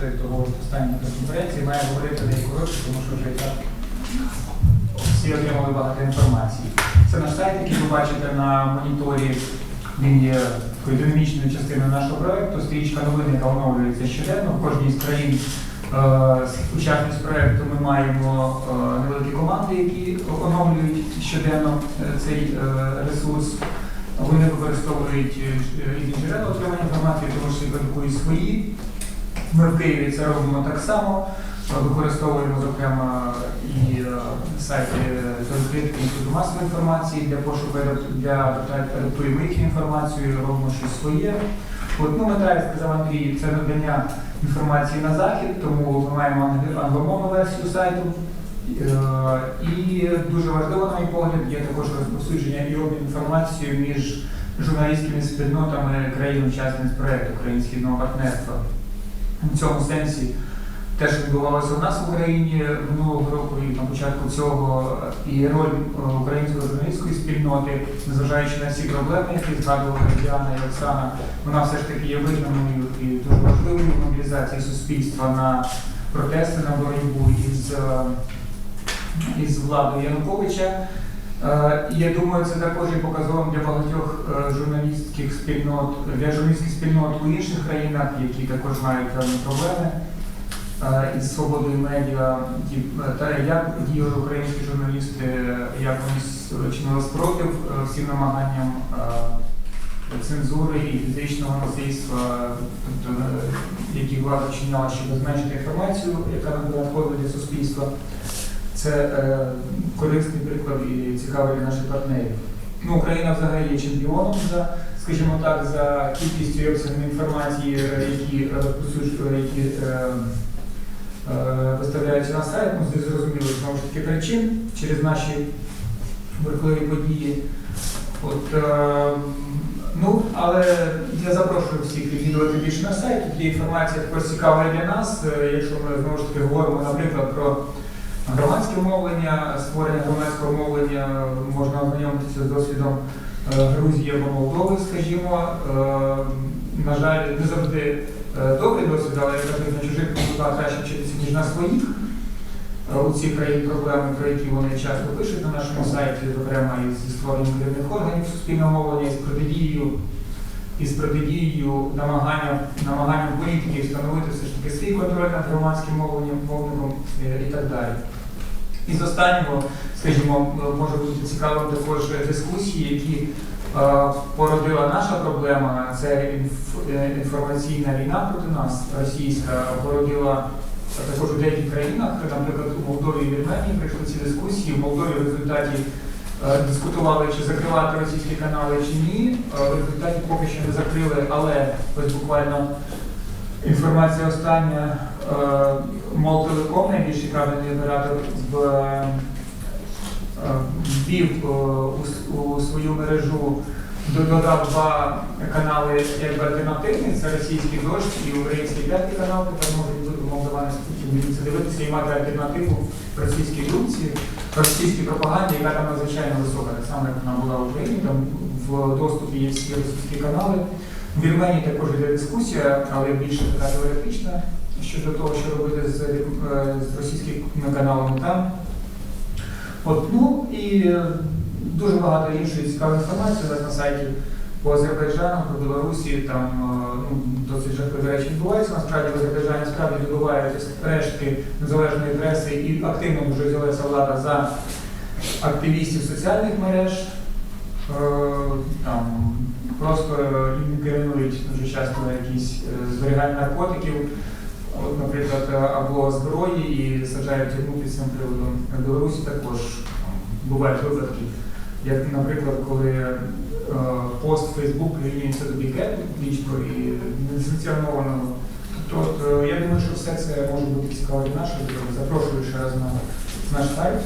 той, хто говорить останній конференції, має говорити найкоротше, тому що вже і так всі отримали багато інформації. Це наш сайт, який ви бачите на моніторі. Він є такою динамічною частиною нашого проекту. Стрічка новин, яка оновлюється щоденно. В кожній з країн е, учасниць проекту ми маємо е, невеликі команди, які оновлюють щоденно е, цей ресурс. Вони використовують різні джерела отримання інформації, тому що продукують свої. Ми в Києві це робимо так само. Використовуємо, зокрема, і е, сайти Торкритки Інституту масової інформації для пошуку для адапта- інформацію, робимо щось своє. От, ну, мета, як сказав Андрій, це надання інформації на захід, тому ми маємо англомовну версію сайту. Е, І дуже важливо, на мій погляд, є також розповсюдження і обмін інформацією між журналістськими спільнотами країн-учасниць проєкту Українського партнерства. В цьому сенсі те, що відбувалося у нас в Україні минулого року і на початку цього, і роль е, української журналістської спільноти, незважаючи на всі проблеми, які згадували Діана і Оксана, вона все ж таки є визнаною і дуже важливою в мобілізації суспільства на протести, на боротьбу із, е, із владою Януковича. Е, я думаю, це також є показовим для багатьох е, журналістських спільнот, для журналістських спільнот у інших країнах, які також мають певні проблеми е, із свободою медіа, та як діяли українські журналісти, як вони чинили спротив всім намаганням цензури і фізичного насильства, тобто, які влада вчиняла, щоб зменшити інформацію, яка надходила для суспільства. Це е, корисний приклад і цікавий для наших партнерів. Ну, Україна взагалі є чемпіоном за, скажімо так, за кількістю і інформації, е, які е, е, які виставляються на сайт, ну, з зрозумілих знову ж таки причин через наші верхові події. От, е, ну, але я запрошую всіх відвідувати більше на сайт. Тут є інформація також цікава для нас. Якщо ми знову ж таки говоримо, наприклад, про мовлення, створення громадського мовлення, можна ознайомитися з досвідом е, Грузії або Молдови, скажімо. Е, На жаль, не завжди е, добрий досвід, але як кажуть, на чужих культурах краще вчитися, ніж на своїх. У цих країн проблеми, про які вони часто пишуть на нашому сайті, зокрема із створенням керівних органів суспільного мовлення, із протидією, із протидією намаганням, намаганням політиків встановити все ж таки свій контроль над громадським мовленням, мовником і так далі. І з останнього, скажімо, може бути цікавим також дискусії, які е, породила наша проблема, це е, інформаційна війна проти нас, російська, породила також у деяких країнах, наприклад, у Молдові і Вірменії прийшли ці дискусії. В Молдові в результаті е, дискутували, чи закривати російські канали чи ні. В результаті поки що не закрили, але ось буквально інформація остання. Е, Молтелеком, найбільший кабельний оператор, е, ввів е, у, свою мережу, додав два канали якби альтернативні, це російський дощ і український п'ятий канал, тепер можуть бути молдавани дивитися і мати альтернативу російській думці, російській пропаганді, яка там надзвичайно висока, так само як вона була в Україні, там в доступі є всі російські канали. В Вірменії також йде дискусія, але більше така теоретична щодо того, що робити з, е, з російськими каналами там. От, ну і е, дуже багато іншої цікавої інформації нас на сайті по Азербайджану, по Білорусі, там е, ну, досить жахливі речі відбуваються. Насправді в Азербайджані справді добувають рештки незалежної преси і активно дуже взялася влада за активістів соціальних мереж. Там просто інкримінують дуже часто якісь е, зберігання наркотиків, от, наприклад, е, або зброї і саджають під цим приводом. В Білорусі також бувають випадки, як, наприклад, коли е, пост Facebook прирівнюється до бікету публічного і несанкціонованого. Тобто, е, я думаю, що все це може бути цікаво для нашої. Запрошую ще раз на наш сайт.